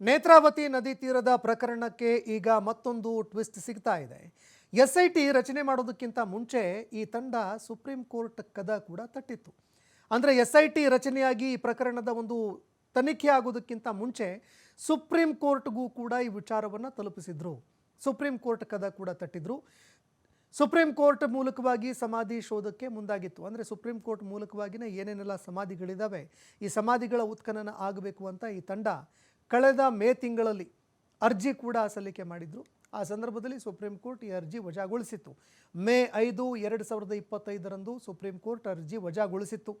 ನೇತ್ರಾವತಿ ನದಿ ತೀರದ ಪ್ರಕರಣಕ್ಕೆ ಈಗ ಮತ್ತೊಂದು ಟ್ವಿಸ್ಟ್ ಸಿಗ್ತಾ ಇದೆ. ಎಸ್ ಐ ಟಿ ರಚನೆ ಮಾಡೋದಕ್ಕಿಂತ ಮುಂಚೆ ಈ ತಂಡ ಸುಪ್ರೀಂ ಕೋರ್ಟ್ ಕದ ಕೂಡ ತಟ್ಟಿತ್ತು. ಅಂದರೆ ಎಸ್ ಐ ಟಿ ರಚನೆಯಾಗಿ ಈ ಪ್ರಕರಣದ ಒಂದು ತನಿಖೆ ಆಗೋದಕ್ಕಿಂತ ಮುಂಚೆ ಸುಪ್ರೀಂ ಕೋರ್ಟ್ಗೂ ಕೂಡ ಈ ವಿಚಾರವನ್ನು ತಲುಪಿಸಿದ್ರು. ಸುಪ್ರೀಂ ಕೋರ್ಟ್ ಕದ ಕೂಡ ತಟ್ಟಿದ್ರು. ಸುಪ್ರೀಂ ಕೋರ್ಟ್ ಮೂಲಕವಾಗಿ ಸಮಾಧಿ ಶೋಧಕ್ಕೆ ಮುಂದಾಗಿತ್ತು. ಅಂದರೆ ಸುಪ್ರೀಂ ಕೋರ್ಟ್ ಮೂಲಕವಾಗಿನೇ ಏನೇನೆಲ್ಲ ಸಮಾಧಿಗಳಿದ್ದಾವೆ ಈ ಸಮಾಧಿಗಳ ಉತ್ಖನನ ಆಗಬೇಕು ಅಂತ ಈ ತಂಡ ಕಳೆದ ಮೇ ತಿಂಗಳಲ್ಲಿ ಅರ್ಜಿ ಕೂಡ ಸಲ್ಲಿಕೆ ಮಾಡಿದ್ರು. ಆ ಸಂದರ್ಭದಲ್ಲಿ ಸುಪ್ರೀಂ ಕೋರ್ಟ್ ಈ ಅರ್ಜಿ ವಜಾಗೊಳಿಸಿತ್ತು. ಮೇ ಐದು ಎರಡು ಸಾವಿರದ ಇಪ್ಪತ್ತೈದರಂದು ಸುಪ್ರೀಂ ಕೋರ್ಟ್ ಅರ್ಜಿ ವಜಾಗೊಳಿಸಿತ್ತು.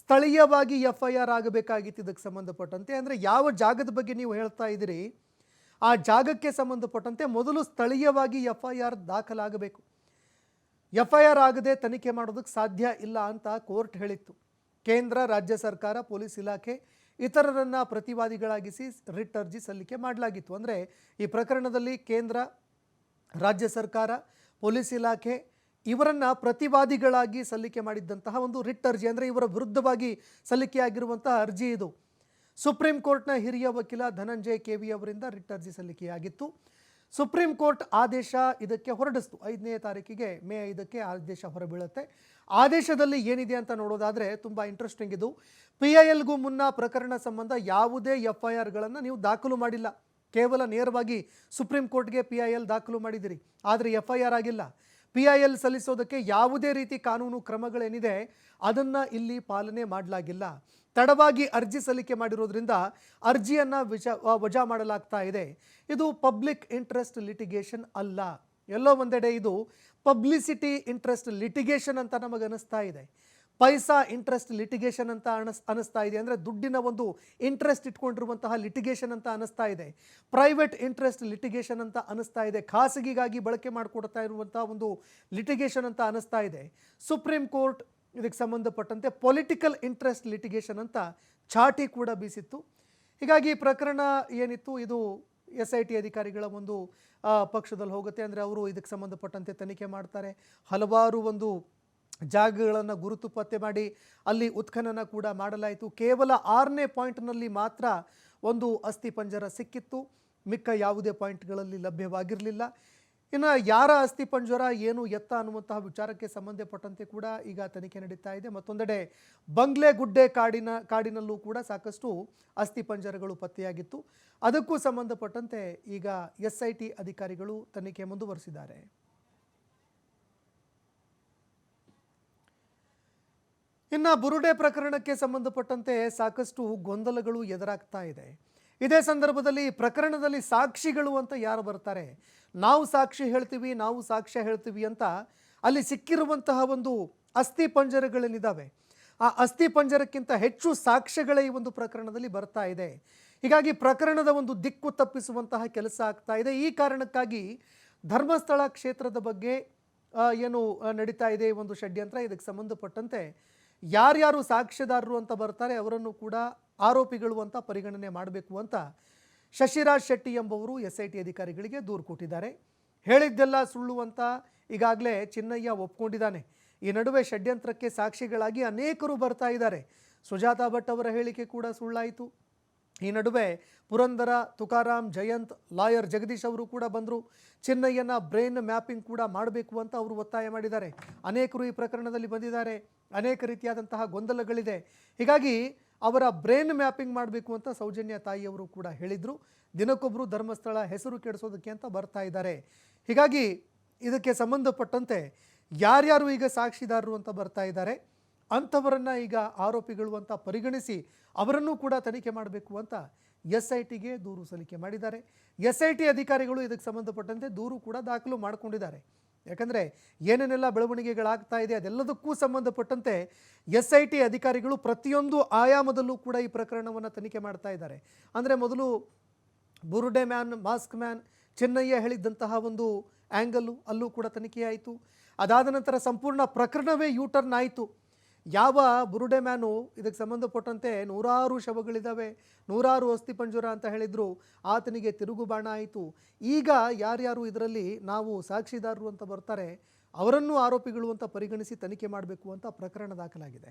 ಸ್ಥಳೀಯವಾಗಿ ಎಫ್ ಐ ಆರ್ ಆಗಬೇಕಾಗಿತ್ತು ಇದಕ್ಕೆ ಸಂಬಂಧಪಟ್ಟಂತೆ. ಅಂದರೆ ಯಾವ ಜಾಗದ ಬಗ್ಗೆ ನೀವು ಹೇಳ್ತಾ ಇದ್ದೀರಿ, ಆ ಜಾಗಕ್ಕೆ ಸಂಬಂಧಪಟ್ಟಂತೆ ಮೊದಲು ಸ್ಥಳೀಯವಾಗಿ ಎಫ್ ಐ ಆರ್ ದಾಖಲಾಗಬೇಕು. ಎಫ್ ಐ ಆರ್ ಆಗದೆ ತನಿಖೆ ಮಾಡೋದಕ್ಕೆ ಸಾಧ್ಯ ಇಲ್ಲ ಅಂತ ಕೋರ್ಟ್ ಹೇಳಿತ್ತು. ಕೇಂದ್ರ, ರಾಜ್ಯ ಸರ್ಕಾರ, ಪೊಲೀಸ್ ಇಲಾಖೆ ಇತರರನ್ನ ಪ್ರತಿವಾದಿಗಳಾಗಿಸಿ ರಿಟ್ ಅರ್ಜಿ ಸಲ್ಲಿಕೆ ಮಾಡಲಾಗಿತ್ತು. ಅಂದರೆ ಈ ಪ್ರಕರಣದಲ್ಲಿ ಕೇಂದ್ರ, ರಾಜ್ಯ ಸರ್ಕಾರ, ಪೊಲೀಸ್ ಇಲಾಖೆ ಇವರನ್ನ ಪ್ರತಿವಾದಿಗಳಾಗಿ ಸಲ್ಲಿಕೆ ಮಾಡಿದ್ದಂತಹ ಒಂದು ರಿಟ್ ಅರ್ಜಿ, ಅಂದರೆ ಇವರ ವಿರುದ್ಧವಾಗಿ ಸಲ್ಲಿಕೆಯಾಗಿರುವಂತಹ ಅರ್ಜಿ ಇದು. ಸುಪ್ರೀಂ ಕೋರ್ಟ್ನ ಹಿರಿಯ ವಕೀಲ ಧನಂಜಯ ಕೆ ವಿ ಅವರಿಂದ ರಿಟ್ ಅರ್ಜಿ ಸಲ್ಲಿಕೆಯಾಗಿತ್ತು. ಸುಪ್ರೀಂ ಕೋರ್ಟ್ ಆದೇಶ ಇದಕ್ಕೆ ಹೊರಡಿಸ್ತು. ಐದನೇ ತಾರೀಕಿಗೆ ಮೇ ಐದಕ್ಕೆ ಆದೇಶ ಹೊರಬೀಳುತ್ತೆ. ಆದೇಶದಲ್ಲಿ ಏನಿದೆ ಅಂತ ನೋಡೋದಾದರೆ ತುಂಬ ಇಂಟ್ರೆಸ್ಟಿಂಗ್ ಇದು. ಪಿ ಐ ಎಲ್ಗೂ ಮುನ್ನ ಪ್ರಕರಣ ಸಂಬಂಧ ಯಾವುದೇ ಎಫ್ ಐ ಆರ್ಗಳನ್ನು ನೀವು ದಾಖಲು ಮಾಡಿಲ್ಲ. ಕೇವಲ ನೇರವಾಗಿ ಸುಪ್ರೀಂ ಕೋರ್ಟ್ಗೆ ಪಿ ಐ ಎಲ್ ದಾಖಲು ಮಾಡಿದಿರಿ ಆದರೆ ಎಫ್ ಐ ಆರ್ ಆಗಿಲ್ಲ. ಪಿ ಐ ಎಲ್ ಸಲ್ಲಿಸೋದಕ್ಕೆ ಯಾವುದೇ ರೀತಿ ಕಾನೂನು ಕ್ರಮಗಳೇನಿದೆ, ಅದನ್ನು ಇಲ್ಲಿ ಪಾಲನೆ ಮಾಡಲಾಗಿಲ್ಲ. ತಡವಾಗಿ ಅರ್ಜಿ ಸಲ್ಲಿಕೆ ಮಾಡಿರೋದ್ರಿಂದ ಅರ್ಜಿಯನ್ನು ವಿಜ, ವಜಾ ಮಾಡಲಾಗ್ತಾ ಇದೆ. ಇದು ಪಬ್ಲಿಕ್ ಇಂಟ್ರೆಸ್ಟ್ ಲಿಟಿಗೇಷನ್ ಅಲ್ಲ. ಎಲ್ಲೋ ಒಂದೆಡೆ ಇದು ಪಬ್ಲಿಸಿಟಿ ಇಂಟ್ರೆಸ್ಟ್ ಲಿಟಿಗೇಷನ್ ಅಂತ ನಮಗನ್ನಿಸ್ತಾ ಇದೆ. ಪೈಸಾ ಇಂಟ್ರೆಸ್ಟ್ ಲಿಟಿಗೇಷನ್ ಅಂತ ಅನಸ್, ಅನಿಸ್ತಾ ಇದೆ. ಅಂದರೆ ದುಡ್ಡಿನ ಒಂದು ಇಂಟ್ರೆಸ್ಟ್ ಇಟ್ಕೊಂಡಿರುವಂತಹ ಲಿಟಿಗೇಷನ್ ಅಂತ ಅನಿಸ್ತಾ ಇದೆ. ಪ್ರೈವೇಟ್ ಇಂಟ್ರೆಸ್ಟ್ ಲಿಟಿಗೇಷನ್ ಅಂತ ಅನಿಸ್ತಾ ಇದೆ. ಖಾಸಗಿಗಾಗಿ ಬಳಕೆ ಮಾಡಿಕೊಡ್ತಾ ಇರುವಂತಹ ಒಂದು ಲಿಟಿಗೇಷನ್ ಅಂತ ಅನಿಸ್ತಾ ಇದೆ. ಸುಪ್ರೀಂ ಕೋರ್ಟ್ ಇದಕ್ಕೆ ಸಂಬಂಧಪಟ್ಟಂತೆ ಪೊಲಿಟಿಕಲ್ ಇಂಟ್ರೆಸ್ಟ್ ಲಿಟಿಗೇಷನ್ ಅಂತ ಚಾಟಿ ಕೂಡ ಬೀಸಿತ್ತು. ಹೀಗಾಗಿ ಪ್ರಕರಣ ಏನಿತ್ತು? ಇದು ಎಸ್ ಐ ಟಿ ಅಧಿಕಾರಿಗಳ ಒಂದು ಪಕ್ಷದಲ್ಲಿ ಹೋಗುತ್ತೆ. ಅಂದರೆ ಅವರು ಇದಕ್ಕೆ ಸಂಬಂಧಪಟ್ಟಂತೆ ತನಿಖೆ ಮಾಡ್ತಾರೆ. ಹಲವಾರು ಒಂದು ಜಾಗಗಳನ್ನು ಗುರುತು ಪತ್ತೆ ಮಾಡಿ ಅಲ್ಲಿ ಉತ್ಖನನ ಕೂಡ ಮಾಡಲಾಯಿತು. ಕೇವಲ ಆರನೇ ಪಾಯಿಂಟ್ನಲ್ಲಿ ಮಾತ್ರ ಒಂದು ಅಸ್ಥಿ ಪಂಜರ ಸಿಕ್ಕಿತ್ತು. ಮಿಕ್ಕ ಯಾವುದೇ ಪಾಯಿಂಟ್ಗಳಲ್ಲಿ ಲಭ್ಯವಾಗಿರಲಿಲ್ಲ. ಇನ್ನು ಯಾರ ಅಸ್ಥಿ ಪಂಜರ, ಏನು ಎತ್ತ ಅನ್ನುವಂತಹ ವಿಚಾರಕ್ಕೆ ಸಂಬಂಧಪಟ್ಟಂತೆ ಕೂಡ ಈಗ ತನಿಖೆ ನಡೀತಾ ಇದೆ. ಮತ್ತೊಂದೆಡೆ ಬಂಗ್ಲೆ ಗುಡ್ಡೆ ಕಾಡಿನ, ಕಾಡಿನಲ್ಲೂ ಕೂಡ ಸಾಕಷ್ಟು ಅಸ್ಥಿ ಪಂಜರಗಳು ಪತ್ತೆಯಾಗಿತ್ತು. ಅದಕ್ಕೂ ಸಂಬಂಧಪಟ್ಟಂತೆ ಈಗ ಎಸ್ ಐ ಟಿ ಅಧಿಕಾರಿಗಳು ತನಿಖೆ ಮುಂದುವರಿಸಿದ್ದಾರೆ. ಇನ್ನು ಬುರುಡೆ ಪ್ರಕರಣಕ್ಕೆ ಸಂಬಂಧಪಟ್ಟಂತೆ ಸಾಕಷ್ಟು ಗೊಂದಲಗಳು ಎದುರಾಗ್ತಾ ಇದೆ. ಇದೇ ಸಂದರ್ಭದಲ್ಲಿ ಪ್ರಕರಣದಲ್ಲಿ ಸಾಕ್ಷಿಗಳು ಅಂತ ಯಾರು ಬರ್ತಾರೆ? ನಾವು ಸಾಕ್ಷಿ ಹೇಳ್ತೀವಿ, ನಾವು ಸಾಕ್ಷ್ಯ ಹೇಳ್ತೀವಿ ಅಂತ ಅಲ್ಲಿ ಸಿಕ್ಕಿರುವಂತಹ ಒಂದು ಅಸ್ಥಿ ಪಂಜರಗಳೇನಿದ್ದಾವೆ ಆ ಅಸ್ಥಿ ಪಂಜರಕ್ಕಿಂತ ಹೆಚ್ಚು ಸಾಕ್ಷ್ಯಗಳೇ ಈ ಒಂದು ಪ್ರಕರಣದಲ್ಲಿ ಬರ್ತಾ ಇದೆ. ಹೀಗಾಗಿ ಪ್ರಕರಣದ ಒಂದು ದಿಕ್ಕು ತಪ್ಪಿಸುವಂತಹ ಕೆಲಸ ಆಗ್ತಾ ಇದೆ. ಈ ಕಾರಣಕ್ಕಾಗಿ ಧರ್ಮಸ್ಥಳ ಕ್ಷೇತ್ರದ ಬಗ್ಗೆ ಏನು, ನಡೀತಾ ಇದೆ ಈ ಒಂದು ಷಡ್ಯಂತ್ರ. ಇದಕ್ಕೆ ಸಂಬಂಧಪಟ್ಟಂತೆ ಯಾರ್ಯಾರು ಸಾಕ್ಷ್ಯದಾರರು ಅಂತ ಬರ್ತಾರೆ, ಅವರನ್ನು ಕೂಡ ಆರೋಪಿಗಳು ಅಂತ ಪರಿಗಣನೆ ಮಾಡಬೇಕು ಅಂತ ಶಶಿರಾಜ್ ಶೆಟ್ಟಿ ಎಂಬುವರು ಎಸ್ ಐ ಟಿ ಅಧಿಕಾರಿಗಳಿಗೆ ದೂರು ಕೊಟ್ಟಿದ್ದಾರೆ. ಹೇಳಿದ್ದೆಲ್ಲ ಸುಳ್ಳು ಅಂತ ಈಗಾಗಲೇ ಚಿನ್ನಯ್ಯ ಒಪ್ಕೊಂಡಿದ್ದಾನೆ. ಈ ನಡುವೆ ಷಡ್ಯಂತ್ರಕ್ಕೆ ಸಾಕ್ಷಿಗಳಾಗಿ ಅನೇಕರು ಬರ್ತಾ ಇದ್ದಾರೆ. ಸುಜಾತಾ ಭಟ್ ಅವರ ಹೇಳಿಕೆ ಕೂಡ ಸುಳ್ಳಾಯಿತು. ಈ ನಡುವೆ ಪುರಂದರ ತುಕಾರಾಮ್ ಜಯಂತ್ ಲಾಯರ್ ಜಗದೀಶ್ ಅವರು ಕೂಡ ಬಂದರು. ಚೆನ್ನಯ್ಯನ ಬ್ರೈನ್ ಮ್ಯಾಪಿಂಗ್ ಕೂಡ ಮಾಡಬೇಕು ಅಂತ ಅವರು ಒತ್ತಾಯ ಮಾಡಿದ್ದಾರೆ. ಅನೇಕರು ಈ ಪ್ರಕರಣದಲ್ಲಿ ಬಂದಿದ್ದಾರೆ. ಅನೇಕ ರೀತಿಯಾದಂತಹ ಗೊಂದಲಗಳಿದೆ. ಹೀಗಾಗಿ ಅವರ ಬ್ರೈನ್ ಮ್ಯಾಪಿಂಗ್ ಮಾಡಬೇಕು ಅಂತ ಸೌಜನ್ಯ ತಾಯಿಯವರು ಕೂಡ ಹೇಳಿದರು. ದಿನಕ್ಕೊಬ್ಬರು ಧರ್ಮಸ್ಥಳ ಹೆಸರು ಕೆಡಿಸೋದಕ್ಕೆ ಅಂತ ಬರ್ತಾ ಇದ್ದಾರೆ. ಹೀಗಾಗಿ ಇದಕ್ಕೆ ಸಂಬಂಧಪಟ್ಟಂತೆ ಯಾರ್ಯಾರು ಈಗ ಸಾಕ್ಷಿದಾರರು ಅಂತ ಬರ್ತಾ ಇದ್ದಾರೆ. ಅಂಥವರನ್ನ ಈಗ ಆರೋಪಿಗಳು ಅಂತ ಪರಿಗಣಿಸಿ ಅವರನ್ನು ಕೂಡ ತನಿಖೆ ಮಾಡಬೇಕು ಅಂತ ಎಸ್ ಐ ಟಿಗೆ ದೂರು ಸಲ್ಲಿಕೆ ಮಾಡಿದ್ದಾರೆ. ಎಸ್ ಐ ಟಿ ಅಧಿಕಾರಿಗಳು ಇದಕ್ಕೆ ಸಂಬಂಧಪಟ್ಟಂತೆ ದೂರು ಕೂಡ ದಾಖಲು ಮಾಡಿಕೊಂಡಿದ್ದಾರೆ. ಯಾಕಂದರೆ ಏನೇನೆಲ್ಲ ಬೆಳವಣಿಗೆಗಳಾಗ್ತಾ ಇದೆ ಅದೆಲ್ಲದಕ್ಕೂ ಸಂಬಂಧಪಟ್ಟಂತೆ ಎಸ್ ಐ ಟಿ ಅಧಿಕಾರಿಗಳು ಪ್ರತಿಯೊಂದು ಆಯಾಮದಲ್ಲೂ ಕೂಡ ಈ ಪ್ರಕರಣವನ್ನು ತನಿಖೆ ಮಾಡ್ತಾ ಇದ್ದಾರೆ. ಅಂದರೆ ಮೊದಲು ಬುರುಡೆ ಮ್ಯಾನ್, ಮಾಸ್ಕ್ ಮ್ಯಾನ್, ಚೆನ್ನಯ್ಯ ಹೇಳಿದ್ದಂತಹ ಒಂದು ಆ್ಯಂಗಲ್ಲು ಅಲ್ಲೂ ಕೂಡ ತನಿಖೆಯಾಯಿತು. ಅದಾದ ನಂತರ ಸಂಪೂರ್ಣ ಪ್ರಕರಣವೇ ಯೂಟರ್ನ್ ಆಯಿತು. ಯಾವ ಬುರುಡೆ ಮ್ಯಾನು ಇದಕ್ಕೆ ಸಂಬಂಧಪಟ್ಟಂತೆ ನೂರಾರು ಶವಗಳಿದ್ದಾವೆ, ನೂರಾರು ಅಸ್ಥಿ ಪಂಜುರ ಅಂತ ಹೇಳಿದ್ರು. ಆತನಿಗೆ ತಿರುಗುಬಾಣ ಆಯಿತು. ಈಗ ಯಾರ್ಯಾರು ಇದರಲ್ಲಿ ನಾವು ಸಾಕ್ಷಿದಾರರು ಅಂತ ಬರ್ತಾರೆ, ಅವರನ್ನು ಆರೋಪಿಗಳು ಅಂತ ಪರಿಗಣಿಸಿ ತನಿಖೆ ಮಾಡಬೇಕು ಅಂತ ಪ್ರಕರಣ ದಾಖಲಾಗಿದೆ.